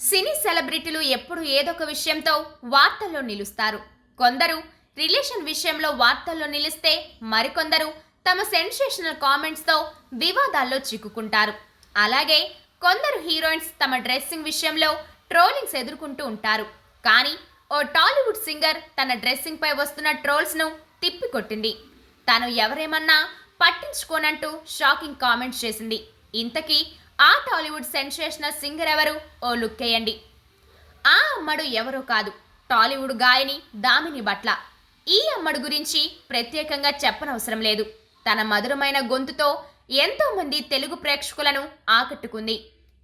సినీ సెలబ్రిటీలు ఎప్పుడు ఏదొక విషయంతో వార్తల్లో నిలుస్తారు. కొందరు రిలేషన్ విషయంలో వార్తల్లో నిలిస్తే మరికొందరు తమ సెన్సేషనల్ కామెంట్స్తో వివాదాల్లో చిక్కుకుంటారు. అలాగే కొందరు హీరోయిన్స్ తమ డ్రెస్సింగ్ విషయంలో ట్రోలింగ్స్ ఎదుర్కొంటూ ఉంటారు. కానీ ఓ టాలీవుడ్ సింగర్ తన డ్రెస్సింగ్పై వస్తున్న ట్రోల్స్ను తిప్పికొట్టింది. తను ఎవరేమన్నా పట్టించుకోనంటూ షాకింగ్ కామెంట్స్ చేసింది. ఇంతకీ ఆ టాలీవుడ్ సెన్సేషనల్ సింగర్ ఎవరు? ఓ లుక్ వేయండి. ఆ అమ్మడు ఎవరో కాదు. టాలీవుడ్ గాయని దామిని బట్ల. ఈ అమ్మడు గురించి ప్రత్యేకంగా చెప్పనవసరం లేదు. తన మధురమైన గొంతుతో ఎంతోమంది తెలుగు ప్రేక్షకులను ఆకట్టుకుంది.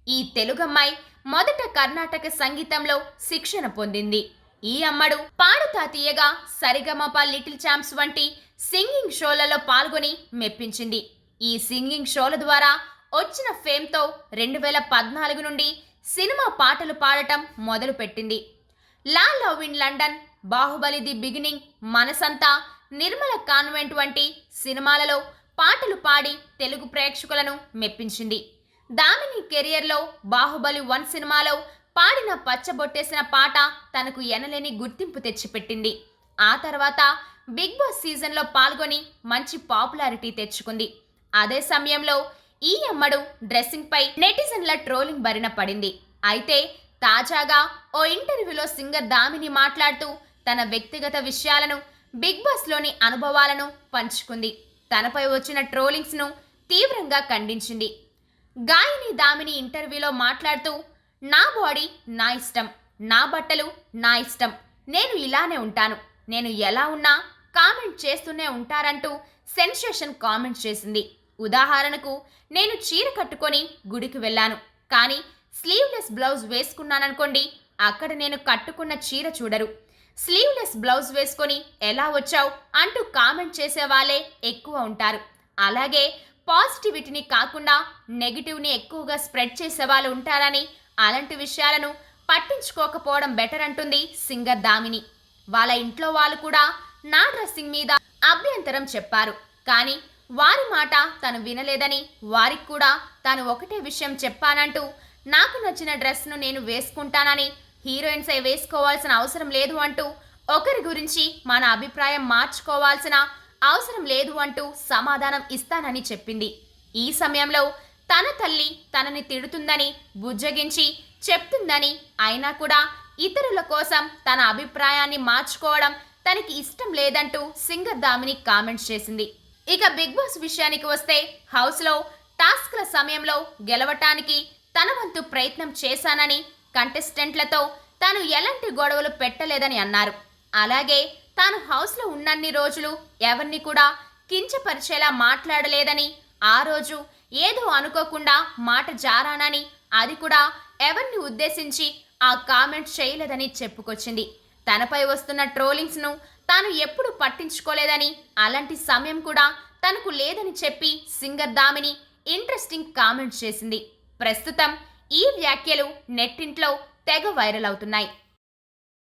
ఈ తెలుగమ్మాయి మొదట కర్ణాటక సంగీతంలో శిక్షణ పొందింది. ఈ అమ్మడు పాడుతా తీయగా సరిగమప లిటిల్ ఛాంప్స్ వంటి సింగింగ్ షోలలో పాల్గొని మెప్పించింది. ఈ సింగింగ్ షోల ద్వారా వచ్చిన ఫేమ్తో రెండు వేల పద్నాలుగు నుండి సినిమా పాటలు పాడటం మొదలుపెట్టింది. లా love in London Baahubali the beginning Manasantha Nirmala convent వంటి సినిమాలలో పాటలు పాడి తెలుగు ప్రేక్షకులను మెప్పించింది. దామిని కెరియర్లో బాహుబలి వన్ సినిమాలో పాడిన పచ్చబొట్టేసిన పాట తనకు ఎనలేని గుర్తింపు తెచ్చిపెట్టింది. ఆ తర్వాత బిగ్ బాస్ సీజన్లో పాల్గొని మంచి పాపులారిటీ తెచ్చుకుంది. అదే సమయంలో ఈ అమ్మడు డ్రెస్సింగ్ పై నెటిజన్ల ట్రోలింగ్ బారిన పడింది. అయితే తాజాగా ఓ ఇంటర్వ్యూలో సింగర్ దామిని మాట్లాడుతూ తన వ్యక్తిగత విషయాలను బిగ్ బాస్లోని అనుభవాలను పంచుకుంది. తనపై వచ్చిన ట్రోలింగ్స్ను తీవ్రంగా ఖండించింది. గాయని దామిని ఇంటర్వ్యూలో మాట్లాడుతూ నా బాడీ నా ఇష్టం నా బట్టలు నా ఇష్టం నేను ఇలానే ఉంటాను నేను ఎలా ఉన్నా కామెంట్ చేస్తూనే ఉంటారంటూ సెన్సేషన్ కామెంట్ చేసింది. ఉదాహరణకు నేను చీర కట్టుకొని గుడికి వెళ్ళాను కానీ స్లీవ్లెస్ బ్లౌజ్ వేసుకున్నాననుకోండి అక్కడ నేను కట్టుకున్న చీర చూడరు. స్లీవ్లెస్ బ్లౌజ్ వేసుకొని ఎలా వచ్చావు అంటూ కామెంట్ చేసే వాళ్ళే ఎక్కువ ఉంటారు. అలాగే పాజిటివిటీని కాకుండా నెగిటివ్ని ఎక్కువగా స్ప్రెడ్ చేసే వాళ్ళు ఉంటారని అలాంటి విషయాలను పట్టించుకోకపోవడం బెటర్ అంటుంది సింగర్ దామిని. వాళ్ళ ఇంట్లో వాళ్ళు కూడా నా డ్రెస్సింగ్ మీద అభ్యంతరం చెప్పారు కానీ వారి మాట తను వినలేదని వారికి కూడా తాను ఒకటే విషయం చెప్పానంటూ నాకు నచ్చిన డ్రెస్ను నేను వేసుకుంటానని హీరోయిన్సే వేసుకోవాల్సిన అవసరం లేదు అంటూ ఒకరి గురించి మన అభిప్రాయం మార్చుకోవాల్సిన అవసరం లేదు అంటూ సమాధానం ఇస్తానని చెప్పింది. ఈ సమయంలో తన తల్లి తనని తిడుతుందని బుజ్జగించి చెప్తుందని అయినా కూడా ఇతరుల కోసం తన అభిప్రాయాన్ని మార్చుకోవడం తనకి ఇష్టం లేదంటూ సింగర్ దామిని కామెంట్స్ చేసింది. ఇక బిగ్ బాస్ విషయానికి వస్తే హౌస్లో టాస్క్ల సమయంలో గెలవటానికి తన వంతు ప్రయత్నం చేశానని కంటెస్టెంట్లతో తాను ఎలాంటి గొడవలు పెట్టలేదని అన్నారు. అలాగే తాను హౌస్లో ఉన్నన్ని రోజులు ఎవరిని కూడా కించపరిచేలా మాట్లాడలేదని ఆ రోజు ఏదో అనుకోకుండా మాట జారానని అది కూడా ఎవరిని ఉద్దేశించి ఆ కామెంట్ చేయలేదని చెప్పుకొచ్చింది. తనపై వస్తున్న ట్రోలింగ్స్ను తాను ఎప్పుడు పట్టించుకోలేదని అలాంటి సమయం కూడా తనకు లేదని చెప్పి సింగర్ దామిని ఇంట్రెస్టింగ్ కామెంట్ చేసింది. ప్రస్తుతం ఈ వ్యాఖ్యలు నెట్టింట్లో తెగ వైరల్ అవుతున్నాయి.